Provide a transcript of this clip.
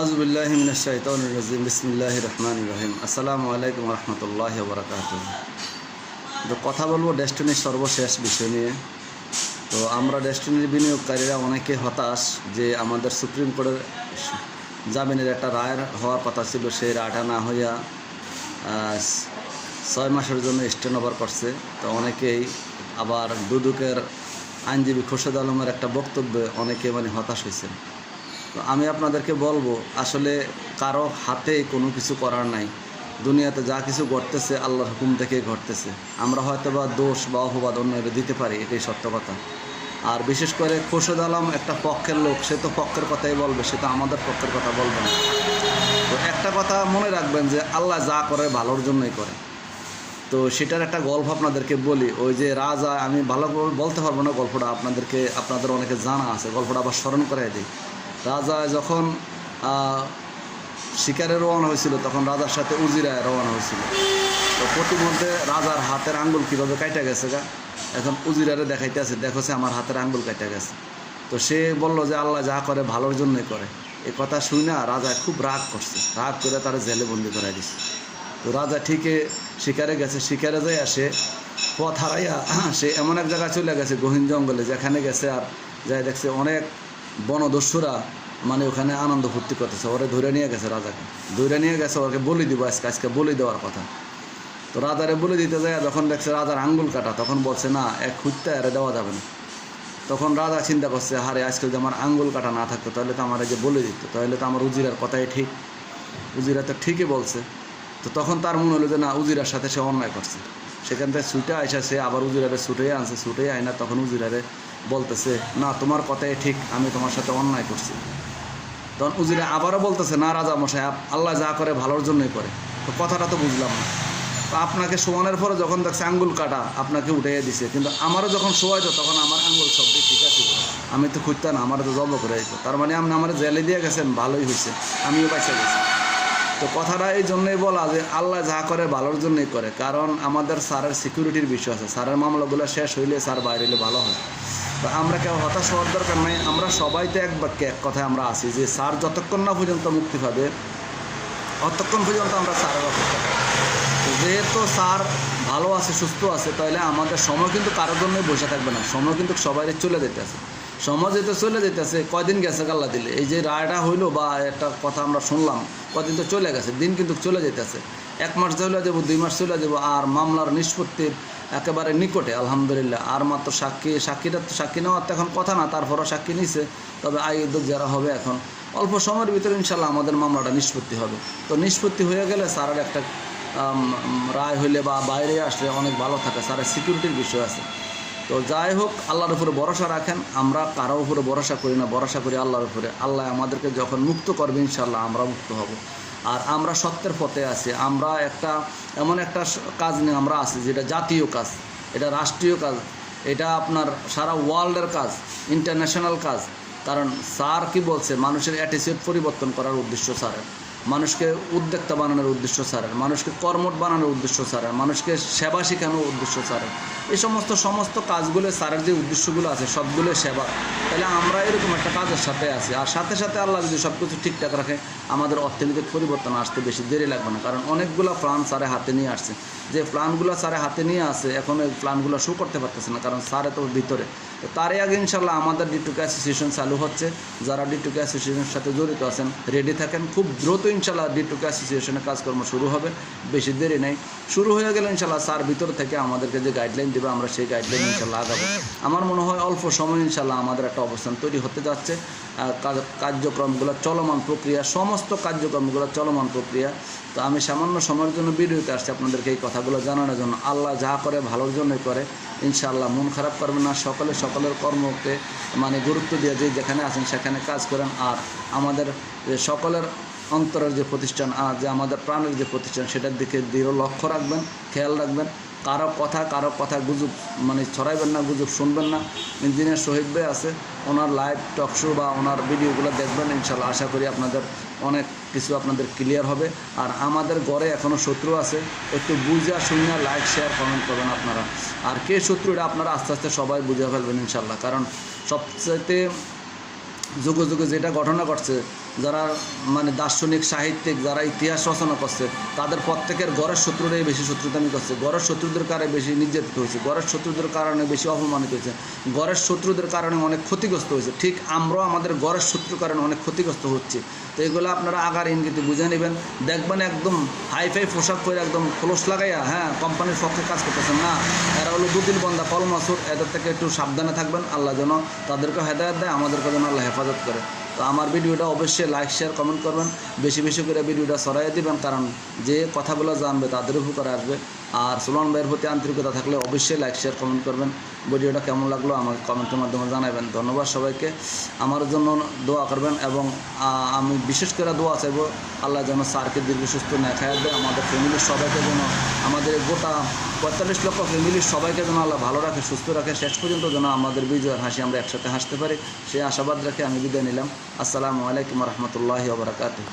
আউজবিল্লাহিমিনাশাইতানুর বিসমিল্লাহ রহমান রহিম। আসসালামু আলাইকুম রহমতুল্লাহ বরকাত তো কথা বলব ডেস্টিনির সর্বশেষ বিষয় নিয়ে। তো আমরা ডেস্টিনির বিনিয়োগকারীরা অনেকে হতাশ যে আমাদের সুপ্রিম কোর্টের জামিনের একটা রায়ের হওয়ার কথা ছিল, সেই রায়টা না হইয়া ছয় মাসের জন্য স্টেন ওভার করছে। তো অনেকেই আবার দুদুকের আইনজীবী খোরশেদ আলমের একটা বক্তব্যে অনেকে মানে হতাশ হয়েছেন। তো আমি আপনাদেরকে বলব, আসলে কারও হাতে কোনো কিছু করার নাই। দুনিয়াতে যা কিছু ঘটতেছে, আল্লাহর হুকুম থেকেই ঘটতেছে। আমরা হয়তো বা দোষ বা অপবাদ অন্যের দিতে পারি, এটাই সত্য কথা। আর বিশেষ করে খোরশেদ আলম একটা পক্ষের লোক, সে তো পক্ষের কথাই বলবে, সে তো আমাদের পক্ষের কথা বলবে না। তো একটা কথা মনে রাখবেন যে, আল্লাহ যা করে ভালোর জন্যই করে। তো সেটার একটা গল্প আপনাদেরকে বলি, ওই যে রাজা, আমি ভালো বলতে পারব না গল্পটা, আপনাদেরকে, আপনাদের অনেকে জানা আছে, গল্পটা আবার স্মরণ করাই দিই। রাজা যখন শিকারে রওনা হয়েছিল, তখন রাজার সাথে উজিরায় রওনা হয়েছিল। তো প্রতিমধ্যে রাজার হাতের আঙ্গুল কীভাবে কাইটা গেছে গা? এখন উজিরারে দেখাইতে আছে দেখোছে আমার হাতের আঙ্গুল কাইটা গেছে। তো সে বলল যে, আল্লাহ যা করে, ভালোর জন্যই করে। এই কথা শুই না রাজা খুব রাগ করছে। রাগ করে তারা জেলে বন্দি করাই দিছে। তো রাজা ঠিকই শিকারে গেছে। শিকারে যাই আসে পথ হারাইয়া সে এমন এক জায়গায় চলে গেছে, গহীন জঙ্গলে, যেখানে গেছে আর যাই দেখছে অনেক বনদস্যুরা মানে ওখানে আনন্দ ফুর্তি করতেছে, ওরে ধরে নিয়ে গেছে রাজাকে। ধরে নিয়ে গেছে, ওকে বলি দিব আজকে আজকে বলি দেওয়ার কথা। তো রাজারে বলে দিতে যায় যখন দেখছে রাজার আঙ্গুল কাটা, তখন বলছে, না, এক খুঁজতে এরে দেওয়া যাবে না। তখন রাজা চিন্তা করছে, হারে, আজকে যদি আমার আঙ্গুল কাটা না থাকতো, তাহলে তো আমার যে বলে দিত, তাহলে তো আমার উজিরার কথাই ঠিক। উজিরা তো ঠিকই বলছে। তো তখন তার মনে হলো যে, না, উজিরার সাথে সে অন্যায় করছে। সেখান থেকে ছুটে আইসা সে আবার উজিরারে ছুটে আনছে ছুটে আয় না তখন উজিরারে বলতেছে, না, তোমার কথাই ঠিক, আমি তোমার সাথে অন্যায় করছি। তখন উজিরা আবারও বলতেছে, না রাজা মশাই আল্লাহ যা করে ভালোর জন্যই করে। তো কথাটা তো বুঝলাম না। তো আপনাকে শোয়ানোর পরে যখন দেখছে আঙ্গুল কাটা, আপনাকে উঠে দিছে। কিন্তু আমারও যখন শোয়াইতো, তখন আমার আঙ্গুল সব দিক ঠিক আছে আমি তো খুঁজতাম আমার তো জব করে দিত তার মানে আপনি আমার জেলে দিয়ে গেছেন, ভালোই হয়েছে আমিও বাইসা গেছি। তো কথাটা এই জন্যই বলা যে, আল্লাহ যা করে ভালোর জন্যই করে। কারণ আমাদের স্যারের সিকিউরিটির বিষয় আছে। স্যারের মামলাগুলো শেষ হইলে স্যার বাইরে হলে ভালো হয়। তো আমরা কেউ হতাশ হওয়ার দরকার নাই, আমরা সবাই তো এক বাক্যে এক কথায় আমরা আসি যে স্যার যতক্ষণ না পর্যন্ত মুক্তি পাবে, অতক্ষণ পর্যন্ত আমরা স্যারের অপেক্ষা যেহেতু স্যার ভালো আছে, সুস্থ আছে তাহলে আমাদের সময় কিন্তু কারোর জন্যই বসে থাকবে না, সময় কিন্তু সবাই চলে যেতেছে সময় যেতে চলে যেতেছে কয়দিন গেছে গাল্লা দিলে? এই যে রায়টা হইল বা একটা কথা আমরা শুনলাম কদিন তো চলে গেছে, দিন কিন্তু চলে যেতেছে এক মাস চলে যাব, দুই মাস চলে যাব, আর মামলার নিষ্পত্তির একেবারে নিকটে, আলহামদুলিল্লাহ। আর মাত্র সাক্ষী, সাক্ষীটা তো সাক্ষী নেওয়ার তো এখন কথা না, তারপরও সাক্ষী নিছে, তবে আই উদ্যোগ যারা হবে এখন। অল্প সময়ের ভিতরে ইনশাল্লাহ আমাদের মামলাটা নিষ্পত্তি হবে। তো নিষ্পত্তি হয়ে গেলে স্যারের একটা রায় হইলে বা বাইরে আসলে অনেক ভালো থাকে, স্যারের সিকিউরিটির বিষয় আছে। তো যাই হোক, আল্লাহর উপরে ভরসা রাখেন, আমরা কারও উপরে ভরসা করি না, ভরসা করি আল্লাহর উপরে। আল্লাহ আমাদেরকে যখন মুক্ত করবে ইনশাল্লাহ আমরা মুক্ত হব। আর আমরা সত্যের পথে আছি, আমরা একটা, এমন একটা কাজ নিয়ে আমরা আছি, যেটা জাতীয় কাজ, এটা রাষ্ট্রীয় কাজ, এটা আপনার সারা ওয়ার্ল্ডের কাজ, ইন্টারন্যাশনাল কাজ। কারণ স্যার কি বলছে, মানুষের অ্যাটিচিউড পরিবর্তন করার উদ্দেশ্য স্যারের। মানুষকে উদ্যোক্তা বানানোর উদ্দেশ্য স্যারের মানুষকে কর্মট বানানোর উদ্দেশ্য স্যারের মানুষকে সেবা শেখানোর উদ্দেশ্য স্যারের এই সমস্ত সমস্ত কাজগুলো স্যারের যে উদ্দেশ্যগুলো আছে, সবগুলো সেবা। তাহলে আমরা এরকম একটা কাজের সাথে আছি। আর সাথে সাথে আল্লাহ যদি সব কিছু ঠিকঠাক রাখে, আমাদের অর্থনৈতিক পরিবর্তন আসতে বেশি দেরি লাগবে না। কারণ অনেকগুলো প্ল্যান স্যারে হাতে নিয়ে আসছে। যে প্ল্যানগুলো স্যারে হাতে নিয়ে আসে, এখন ওই প্ল্যানগুলো শো করতে পারতেছে না, কারণ স্যারে তো ভিতরে। তো তারই আগে ইনশাল্লাহ আমাদের ডিটুকে অ্যাসোসিয়েশন চালু হচ্ছে। যারা ডিটুকে অ্যাসোসিয়েশনের সাথে জড়িত আছেন রেডি থাকেন, খুব দ্রুত ইনশাল্লাহ ডিটুকে অ্যাসোসিয়েশনের কাজকর্ম শুরু হবে। বেশি দেরি নেই। শুরু হয়ে গেলে ইনশাল্লাহ স্যার ভিতর থেকে আমাদেরকে যে গাইডলাইন দেবে, আমরা সেই গাইডলাইন ইনশাল্লাহ আগাবো। আমার মনে হয় অল্প সময় ইনশাল্লাহ আমাদের একটা অবস্থান তৈরি হতে যাচ্ছে। কার্যক্রমগুলো চলমান প্রক্রিয়া, সমস্ত কার্যক্রমগুলো চলমান প্রক্রিয়া। তো আমি সামান্য সময়ের জন্য ভিডিওতে আসছি আপনাদেরকে এই কথাগুলো জানানোর জন্য। আল্লাহ যা করে ভালোর জন্যই করে। ইনশাআল্লাহ মন খারাপ করবেন না। সকলে সকলের কর্মকে মানে গুরুত্ব দিয়ে যে যেখানে আছেন সেখানে কাজ করেন। আর আমাদের সকলের অন্তরের যে প্রতিষ্ঠান আর যে আমাদের প্রাণের যে প্রতিষ্ঠান, সেটার দিকে দৃঢ় লক্ষ্য রাখবেন, খেয়াল রাখবেন। কারও কথা কারও কথা গুজব মানে ছড়াইবেন না, গুজব শুনবেন না। ইঞ্জিনিয়ার শহীদ ভাই আছে, ওনার লাইভ টক শো বা ওনার ভিডিওগুলো দেখবেন, ইনশাল্লাহ। আশা করি আপনাদের অনেক কিছু আপনাদের ক্লিয়ার হবে। আর আমাদের ঘরে এখনও শত্রু আছে, একটু বুঝা শুনে লাইক, শেয়ার, কমেন্ট করবেন আপনারা। আর কে শত্রু, এটা আপনারা আস্তে আস্তে সবাই বুঝে ফেলবেন, ইনশাল্লাহ। কারণ সবচাইতে যুগে যুগে যেটা ঘটনা ঘটছে যারা মানে দার্শনিক, সাহিত্যিক, যারা ইতিহাস রচনা করছে, তাদের প্রত্যেকের গড়ের শত্রুরাই বেশি শত্রুতামি করছে। গড়ের শত্রুদের কারণে বেশি নির্যাতিত হয়েছে। গড়ের শত্রুদের কারণে বেশি অপমানিত হয়েছে। গড়ের শত্রুদের কারণে অনেক ক্ষতিগ্রস্ত হয়েছে। ঠিক আমরাও আমাদের গড়ের শত্রুর কারণে অনেক ক্ষতিগ্রস্ত হচ্ছে। তো এগুলো আপনারা আগার ইঙ্গিতে বুঝে নেবেন। দেখবেন একদম হাই ফাই পোশাক করে একদম ক্লোজ লাগাইয়া হ্যাঁ কোম্পানির পক্ষে কাজ করতেছেন না। এরা হলো দুদিন বন্ধা কল মাসুর এদের থেকে একটু সাবধানে থাকবেন। আল্লাহ যেন তাদেরকে হেদায়ত দেয়, আমাদেরকে যেন আল্লাহ হেফাজত করে। তো আমার ভিডিওটা অবশ্যই লাইক শেয়ার কমেন্ট করবেন। বেশি বেশি করে ভিডিওটা সরাইয়ে দিবেন, কারণ যে কথাগুলো জানবে তাদের উপকার আসবে। আর সুলন ভাইয়ের প্রতি আন্তরিকতা থাকলে অবশ্যই লাইক শেয়ার কমেন্ট করবেন। ভিডিওটা কেমন লাগল আমাকে কমেন্টের মাধ্যমে জানাবেন। ধন্যবাদ সবাইকে। আমার জন্য দোয়া করবেন এবং আমি বিশেষ করে দোয়া চাইব, আল্লাহ যেন স্যারকে দীর্ঘ সুস্থ নেখায় দেয়, আমাদের ফ্যামিলির সবাইকে যেন, আমাদের গোটা পঁয়তাল্লিশ লক্ষ ফ্যামিলির সবাইকে যেন আল্লাহ ভালো রাখে, সুস্থ রাখে, শেষ পর্যন্ত যেন আমাদের বিজয়ের হাসি আমরা একসাথে হাসতে পারি। সেই আশাবাদ রেখে আমি বিদায় নিলাম। আসসালামু আলাইকুম রহমতুল্লাহি ওবরাকাতুহ